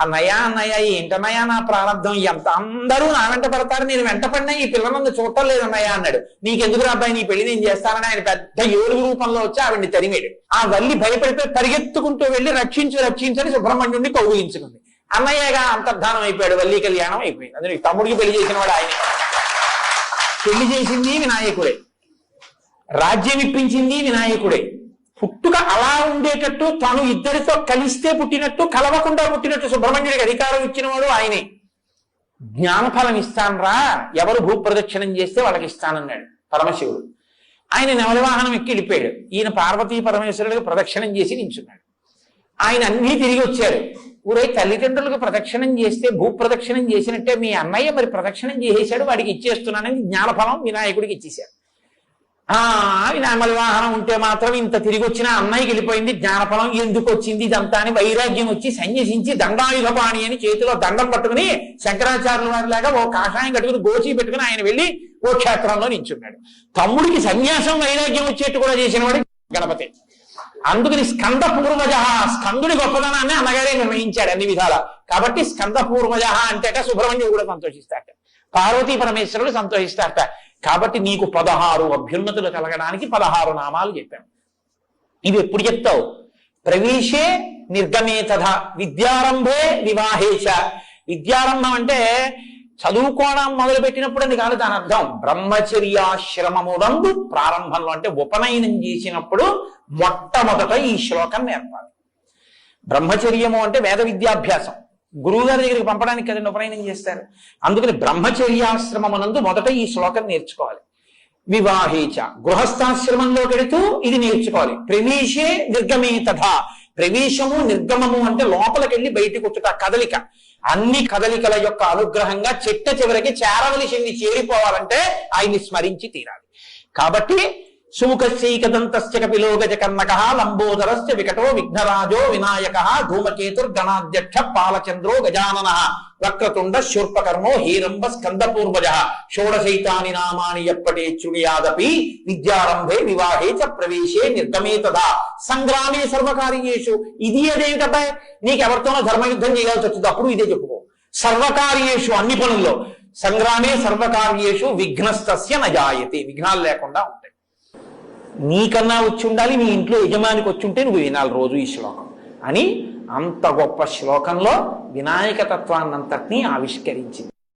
అన్నయ్య అన్నయ్య ఏంటన్నయ్య నా ప్రారంభం? ఎంత అందరూ నా వెంట పడతారు నేను వెంట పడినా ఈ పిల్లలందు చూడటం లేదు అన్నయ్య అన్నాడు. నీకెందుకు అబ్బాయి నీ పెళ్ళి నేను చేస్తానని ఆయన పెద్ద ఏలుగు రూపంలో వచ్చి ఆవిడ్ని తరిమేడు. ఆ వల్లి భయపడిపోయి పరిగెత్తుకుంటూ వెళ్ళి రక్షించు రక్షించని సుబ్రహ్మణ్యుడిని కౌగులించుకుంది. అన్నయ్యగా అంతర్ధానం అయిపోయాడు వల్లి కళ్యాణం అయిపోయింది. అందులో తమ్ముడికి పెళ్ళి చేసిన వాడు ఆయన. పెళ్ళి చేసింది వినాయకుడే. రాజ్యం ఇప్పించింది వినాయకుడే. పుట్టుక అలా ఉండేటట్టు తాను ఇద్దరితో కలిస్తే పుట్టినట్టు కలవకుండా పుట్టినట్టు సుబ్రహ్మణ్యుడికి అధికారం ఇచ్చినవాడు ఆయనే. జ్ఞానఫలం ఇస్తానరా ఎవరు భూప్రదక్షిణం చేస్తే వాళ్ళకి ఇస్తానన్నాడు పరమశివుడు. ఆయన నవలవాహనం ఎక్కి వెళ్ళిపోయాడు. ఈయన పార్వతీ పరమేశ్వరుడికి ప్రదక్షిణం చేసి నించున్నాడు. ఆయన అన్నీ తిరిగి వచ్చారు ఊరే తల్లిదండ్రులకు ప్రదక్షిణం చేస్తే భూప్రదక్షిణం చేసినట్టే మీ అన్నయ్య మరి ప్రదక్షిణం చేసేశాడు వాడికి ఇచ్చేస్తున్నానని జ్ఞానఫలం వినాయకుడికి ఇచ్చేశాడు. ఆ వినామల వాహనం ఉంటే మాత్రం ఇంత తిరిగి వచ్చిన అన్నయ్యకి వెళ్ళిపోయింది జ్ఞానఫలం ఎందుకు వచ్చింది ఇదంతా అని వైరాగ్యం వచ్చి సన్యసించి దండాయుధపాణి అని చేతిలో దండం పట్టుకుని శంకరాచార్యుల వారి లాగా ఓ కాషాయం కట్టుకుని గోచి పెట్టుకుని ఆయన వెళ్ళి ఓ క్షేత్రంలో నించున్నాడు. తమ్ముడికి సన్యాసం వైరాగ్యం వచ్చేట్టు కూడా చేసిన వాడు గణపతి. అందుకని స్కంద పూర్వజ స్కందుడి గొప్పదనాన్ని అన్నగారే నిర్ణయించాడు అన్ని విధాల. కాబట్టి స్కంద పూర్వజ అంటేట సుబ్రహ్మణ్యుడు కూడా సంతోషిస్తాట పార్వతీ పరమేశ్వరుడు సంతోషిస్తారట. కాబట్టి నీకు పదహారు అభ్యున్నతులు కలగడానికి పదహారు నామాలు చెప్పాం. ఇవి ఎప్పుడు చెప్తావు? ప్రవేశే నిర్గమే తథ విద్యారంభే వివాహేశ. విద్యారంభం అంటే చదువుకోవడం మొదలు పెట్టినప్పుడు అని కాదు దాని అర్థం. బ్రహ్మచర్యాశ్రమమునందు ప్రారంభంలో అంటే ఉపనయనం చేసినప్పుడు మొట్టమొదట ఈ శ్లోకం నేర్పాలి. బ్రహ్మచర్యము అంటే వేద విద్యాభ్యాసం. గురువుగారి దగ్గరికి పంపడానికి కదండి ఉపనయనం చేస్తారు. అందుకని బ్రహ్మచర్యాశ్రమమునందు మొదట ఈ శ్లోకం నేర్చుకోవాలి. వివాహేచ గృహస్థాశ్రమంలో పెడుతూ ఇది నేర్చుకోవాలి. ప్రవేశే నిర్గమే తథా ప్రవేశము నిర్గమము అంటే లోపలికెళ్ళి బయటికి వచ్చుట కదలిక. అన్ని కదలికల యొక్క అనుగ్రహంగా చిట్ట చివరికి చేరవలసింది చేరిపోవాలంటే ఆయన్ని స్మరించి తీరాలి. కాబట్టి సుముఖస్యైకదంతస్య కపిలో గజకర్ణక లంబోదరస్య వికటో విఘ్నరాజో వినాయక ధూమకేతుర్గణాధ్యక్ష పాలచంద్రో గజానన వక్రతుండ శూర్పకర్మో హీరంబ స్కందపూర్వజ షోడశైతాని నామాని ఎప్పటే చుడియాదపి విద్యారంభే వివాహే చ ప్రవేశే నిర్గమే తదా సంగ్రామే సర్వకార్యేషు. ఇది అదేమిటబ్బా నీకెవరితోనో ధర్మయుద్ధం చేయాల్సి వచ్చింది అప్పుడు ఇదే చెప్పుకో. సర్వకార్యేషు అన్ని పనుల్లో. సంగ్రామే సర్వకార్యేషు విఘ్నస్తస్య నజాయతే. విఘ్నాలు లేకుండా ఉంటాయి. నీకన్నా వచ్చి ఉండాలి నీ ఇంట్లో యజమానికి వచ్చి ఉంటే నువ్వు వినాలి రోజు ఈ శ్లోకం అని అంత గొప్ప శ్లోకంలో వినాయక తత్వాన్నంతటినీ ఆవిష్కరించింది.